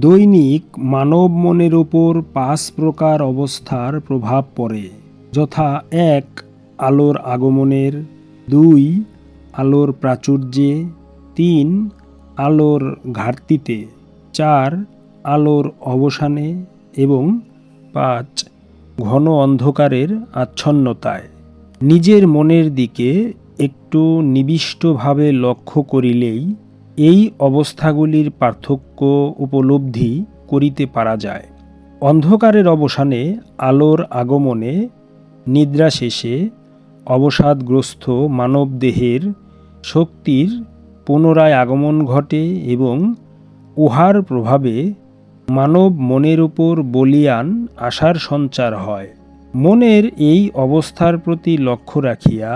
দৈনিক মানব মনের ওপর পাঁচ প্রকার অবস্থার প্রভাব পড়ে, যথা এক, আলোর আগমনের, দুই, আলোর প্রাচুর্যে, তিন, আলোর ঘাটতিতে, চার, আলোর অবসানে এবং পাঁচ, ঘন অন্ধকারের আচ্ছন্নতায়। নিজের মনের দিকে একটু নিবিষ্টভাবে লক্ষ্য করিলেই এই অবস্থাগুলির পার্থক্য উপলব্ধি করিতে পারা যায়। অন্ধকারের অবসানে আলোর আগমনে, নিদ্রা শেষে অবসাদগ্রস্ত মানবদেহের শক্তির পুনরায় আগমন ঘটে এবং উহার প্রভাবে মানব মনের উপর বলিয়ান আশার সঞ্চার হয়। মনের এই অবস্থার প্রতি লক্ষ্য রাখিয়া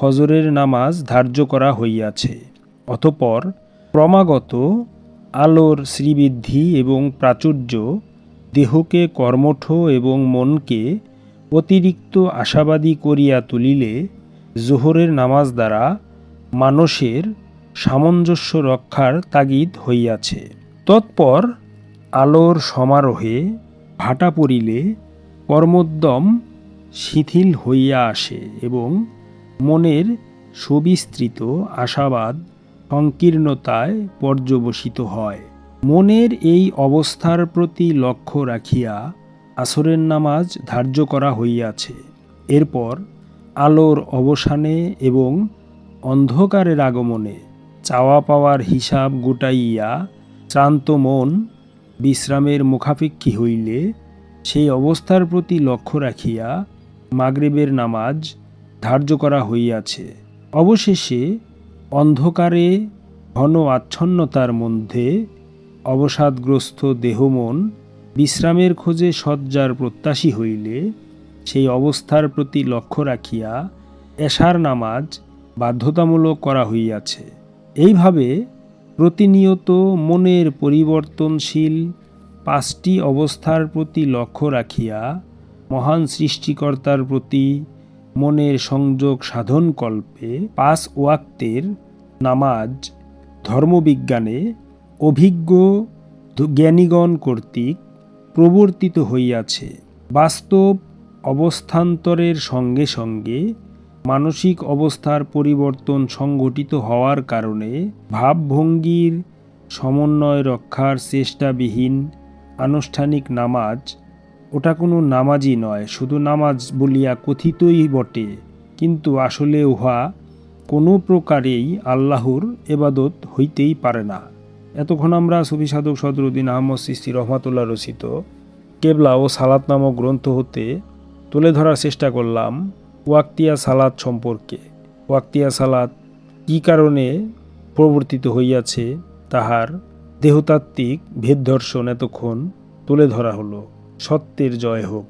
ফজরের নামাজ ধার্য করা হইয়াছে। অতপর ক্রমাগত আলোর শ্রীবৃদ্ধি এবং প্রাচুর্য দেহকে কর্মঠ এবং মনকে অতিরিক্ত আশাবাদী করিয়া তুলিলে জোহরের নামাজ দ্বারা মানুষের সামঞ্জস্য রক্ষার তাগিদ হইয়াছে। তৎপর আলোর সমারোহে ভাটা পড়িলে কর্মোদ্যম শিথিল হইয়া আসে এবং মনের সুবিস্তৃত আশাবাদ সংকীর্ণতায় পর্যবসিত হয়। মনের এই অবস্থার প্রতি লক্ষ্য রাখিয়া আসরের নামাজ ধার্য করা হইয়াছে। এরপর আলোর অবসানে এবং অন্ধকারের আগমনে চাওয়া পাওয়ার হিসাব গোটাইয়া শ্রান্ত মন বিশ্রামের মুখাপেক্ষী হইলে সেই অবস্থার প্রতি লক্ষ্য রাখিয়া মাগরিবের নামাজ ধার্য করা হইয়াছে। অবশেষে অন্ধকারে ঘন আচ্ছন্নতার মধ্যে অবসাদগ্রস্ত দেহমন বিশ্রামের খোঁজে শয্যার প্রত্যাশী হইলে সেই অবস্থার প্রতি লক্ষ্য রাখিয়া এশার নামাজ বাধ্যতামূলক করা হইয়াছে। এইভাবে প্রতিনিয়ত মনের পরিবর্তনশীল পাঁচটি অবস্থার প্রতি লক্ষ্য রাখিয়া মহান সৃষ্টিকর্তার প্রতি মনের সংযোগ সাধনকল্পে পাঁচ ওয়াক্তের নামাজ ধর্মবিজ্ঞানে অভিজ্ঞ জ্ঞানীগণ কর্তৃক প্রবর্তিত হইয়াছে। বাস্তব অবস্থান্তরের সঙ্গে সঙ্গে মানসিক অবস্থার পরিবর্তন সংঘটিত হওয়ার কারণে ভাবভঙ্গির সমন্বয় রক্ষার চেষ্টাবিহীন আনুষ্ঠানিক নামাজ ওটা কোনো নামাজই নয়, শুধু নামাজ বলিয়া কথিতই বটে। কিন্তু আসলে উহা কোনো প্রকারেই আল্লাহর এবাদত হইতেই পারে না। এতক্ষণ আমরা সুফি সাধক সদরুদ্দিন আহমদ সিস্তি রহমাতুল্লাহ রচিত কেবলা ও সালাত নামক গ্রন্থ হতে তুলে ধরার চেষ্টা করলাম ওয়াক্তিয়া সালাত সম্পর্কে। ওয়াক্তিয়া সালাত কি কারণে প্রবর্তিত হইয়াছে, তাহার দেহতাত্ত্বিক ভেদ দর্শন এতক্ষণ তুলে ধরা হলো। সত্যের জয় হোক।